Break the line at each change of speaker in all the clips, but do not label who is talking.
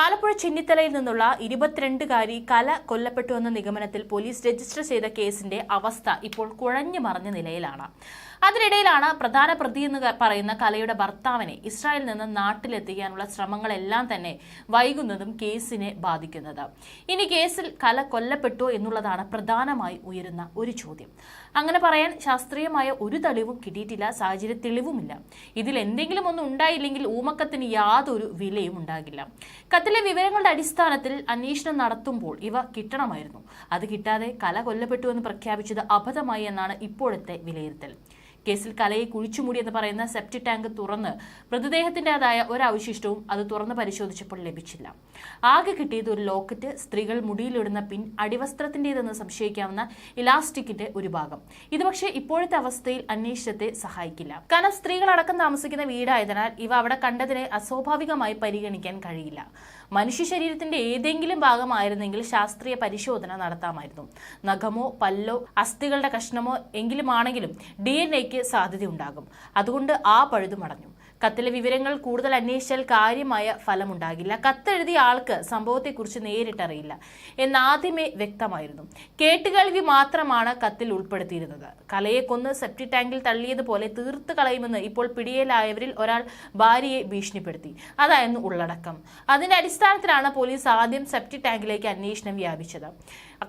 ആലപ്പുഴ ചെന്നിത്തലയിൽ നിന്നുള്ള ഇരുപത്തിരണ്ടുകാരി കല കൊല്ലപ്പെട്ടുവെന്ന നിഗമനത്തിൽ പോലീസ് രജിസ്റ്റർ ചെയ്ത കേസിന്റെ അവസ്ഥ ഇപ്പോൾ കുഴഞ്ഞു മറിഞ്ഞ നിലയിലാണ്. അതിനിടയിലാണ് പ്രധാന പ്രതി എന്ന് പറയുന്ന കലയുടെ ഭർത്താവിനെ ഇസ്രായേലിൽ നിന്ന് നാട്ടിലെത്തിക്കാനുള്ള ശ്രമങ്ങളെല്ലാം തന്നെ വൈകുന്നതും കേസിനെ ബാധിക്കുന്നത്. ഇനി കേസിൽ കല കൊല്ലപ്പെട്ടോ എന്നുള്ളതാണ് പ്രധാനമായി ഉയരുന്ന ഒരു ചോദ്യം. അങ്ങനെ പറയാൻ ശാസ്ത്രീയമായ ഒരു തെളിവും കിട്ടിയിട്ടില്ല സാഹചര്യ തെളിവുമില്ല. ഇതിൽ എന്തെങ്കിലും ഒന്നും ഉണ്ടായില്ലെങ്കിൽ ഊമക്കത്തിന് യാതൊരു വിലയും ഉണ്ടാകില്ല. കത്തിലെ വിവരങ്ങളുടെ അടിസ്ഥാനത്തിൽ അന്വേഷണം നടത്തുമ്പോൾ ഇവ കിട്ടണമായിരുന്നു. അത് കിട്ടാതെ കല കൊല്ലപ്പെട്ടു എന്ന് പ്രഖ്യാപിച്ചത് അബദ്ധമായി എന്നാണ് ഇപ്പോഴത്തെ വിലയിരുത്തൽ. കേസിൽ കലയെ കുഴിച്ചുമൂടി എന്ന് പറയുന്ന സെപ്റ്റി ടാങ്ക് തുറന്ന് മൃതദേഹത്തിന്റെതായ ഒരവശിഷ്ടവും അത് തുറന്ന് പരിശോധിച്ചപ്പോൾ ലഭിച്ചില്ല. ആകെ കിട്ടിയത് ഒരു ലോക്കറ്റ് സ്ത്രീകൾ മുടിയിലിടുന്ന പിൻ അടിവസ്ത്രത്തിന്റെതെന്ന് സംശയിക്കാവുന്ന ഇലാസ്റ്റിക്കിന്റെ ഒരു ഭാഗം. ഇത് പക്ഷേ ഇപ്പോഴത്തെ അവസ്ഥയിൽ അന്വേഷണത്തെ സഹായിക്കില്ല. കാരണം സ്ത്രീകളടക്കം താമസിക്കുന്ന വീടായതിനാൽ ഇവ അവിടെ കണ്ടതിനെ അസ്വാഭാവികമായി പരിഗണിക്കാൻ കഴിയില്ല. മനുഷ്യ ശരീരത്തിന്റെ ഏതെങ്കിലും ഭാഗമായിരുന്നെങ്കിൽ ശാസ്ത്രീയ പരിശോധന നടത്താമായിരുന്നു. നഖമോ പല്ലോ അസ്ഥികളുടെ കഷ്ണമോ എങ്കിലുമാണെങ്കിലും ഡി എൻ എക്ക് സാധ്യതയുണ്ടാകും. അതുകൊണ്ട് ആ പഴുതു മടഞ്ഞു കത്തിലെ വിവരങ്ങൾ കൂടുതൽ അന്വേഷിച്ചാൽ കാര്യമായ ഫലമുണ്ടാകില്ല. കത്തെഴുതിയ ആൾക്ക് സംഭവത്തെക്കുറിച്ച് നേരിട്ടറിയില്ല. എന്നാദ്യമേ വ്യക്തമായിരുന്നു. കേട്ടുകേൾവി മാത്രമാണ് കത്തിൽ ഉൾപ്പെടുത്തിയിരുന്നത്. കലയെ കൊന്ന് സെപ്റ്റി ടാങ്കിൽ തള്ളിയതുപോലെ തീർത്ത് കളയുമെന്ന് ഇപ്പോൾ പിടിയിലായവരിൽ ഒരാൾ ഭാര്യയെ ഭീഷണിപ്പെടുത്തി. അതായിരുന്നു ഉള്ളടക്കം. അതിന്റെ അടിസ്ഥാനത്തിലാണ് പോലീസ് ആദ്യം സെപ്റ്റി ടാങ്കിലേക്ക് അന്വേഷണം വ്യാപിച്ചത്.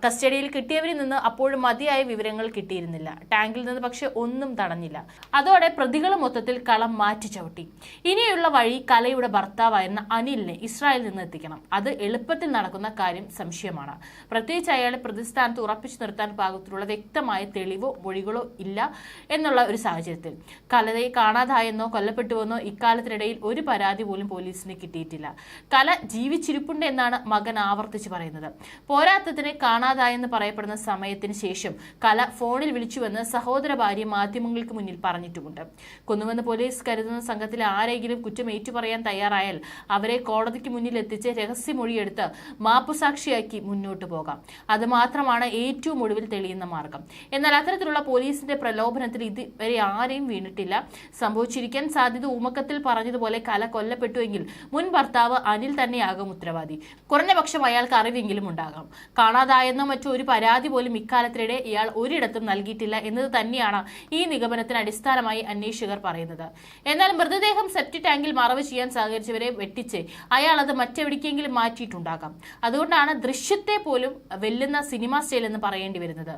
കസ്റ്റഡിയിൽ കിട്ടിയവരിൽ നിന്ന് അപ്പോഴും മതിയായ വിവരങ്ങൾ കിട്ടിയിരുന്നില്ല. ടാങ്കിൽ നിന്ന് പക്ഷെ ഒന്നും തടഞ്ഞില്ല. അതോടെ പ്രതികൾ മൊത്തത്തിൽ കളം മാറ്റി ചവിട്ടി. ഇനിയുള്ള വഴി കലയുടെ ഭർത്താവായിരുന്ന അനിലിനെ ഇസ്രായേലിൽ നിന്ന് എത്തിക്കണം. അത് എളുപ്പത്തിൽ നടക്കുന്ന കാര്യം സംശയമാണ്. പ്രത്യേകിച്ച് അയാളെ പ്രതിസ്ഥാനത്ത് ഉറപ്പിച്ചു നിർത്താൻ പാകത്തിലുള്ള വ്യക്തമായ തെളിവോ മൊഴികളോ ഇല്ല എന്നുള്ള ഒരു സാഹചര്യത്തിൽ. കലയെ കാണാതായെന്നോ കൊല്ലപ്പെട്ടുവെന്നോ ഇക്കാലത്തിനിടയിൽ ഒരു പരാതി പോലും പോലീസിന് കിട്ടിയിട്ടില്ല. കല ജീവിച്ചിരിപ്പുണ്ട് എന്നാണ് മകൻ ആവർത്തിച്ച് പറയുന്നത്. പോരാത്തതിനെ കാണാതായെന്ന് പറയപ്പെടുന്ന സമയത്തിന് ശേഷം കല ഫോണിൽ വിളിച്ചുവെന്ന് സഹോദര ഭാര്യ മാധ്യമങ്ങൾക്ക് മുന്നിൽ പറഞ്ഞിട്ടുമുണ്ട്. കൊന്നുവെന്ന് പോലീസ് കരുതുന്ന സംഘത്തിലെ ആരെങ്കിലും കുറ്റം ഏറ്റുപറയാൻ തയ്യാറായാൽ അവരെ കോടതിക്ക് മുന്നിൽ എത്തിച്ച് രഹസ്യമൊഴിയെടുത്ത് മാപ്പുസാക്ഷിയാക്കി മുന്നോട്ട് പോകാം. അത് മാത്രമാണ് ഏറ്റവും ഒടുവിൽ തെളിയുന്ന മാർഗം. എന്നാൽ അത്തരത്തിലുള്ള പോലീസിന്റെ പ്രലോഭനത്തിൽ ഇതുവരെ ആരെയും വീണിട്ടില്ല. സംഭവിച്ചിരിക്കാൻ സാധ്യത ഉമക്കത്തിൽ പറഞ്ഞതുപോലെ കല കൊല്ലപ്പെട്ടുവെങ്കിൽ മുൻ ഭർത്താവ് അനിൽ തന്നെയാകും ഉത്തരവാദി. കുറഞ്ഞ പക്ഷം അയാൾക്ക് അറിവെങ്കിലും ഉണ്ടാകാം. കാണാതായെന്നോ മറ്റോ ഒരു പരാതി പോലും ഇക്കാലത്തിനിടെ ഇയാൾ ഒരിടത്തും നൽകിയിട്ടില്ല എന്നത് തന്നെയാണ് ഈ നിഗമനത്തിന് അടിസ്ഥാനമായി അന്വേഷകർ പറയുന്നത്. എന്നാൽ മൃതദേഹം സെപ്റ്റി ടാങ്കിൽ മറവ് ചെയ്യാൻ സഹകരിച്ചവരെ വെട്ടിച്ച് അയാൾ അത് മറ്റെവിടേക്കെങ്കിലും മാറ്റിയിട്ടുണ്ടാകാം. അതുകൊണ്ടാണ് ദൃശ്യത്തെ പോലും വെല്ലുന്ന സിനിമ സ്റ്റൈൽ എന്ന് പറയേണ്ടി വരുന്നത്.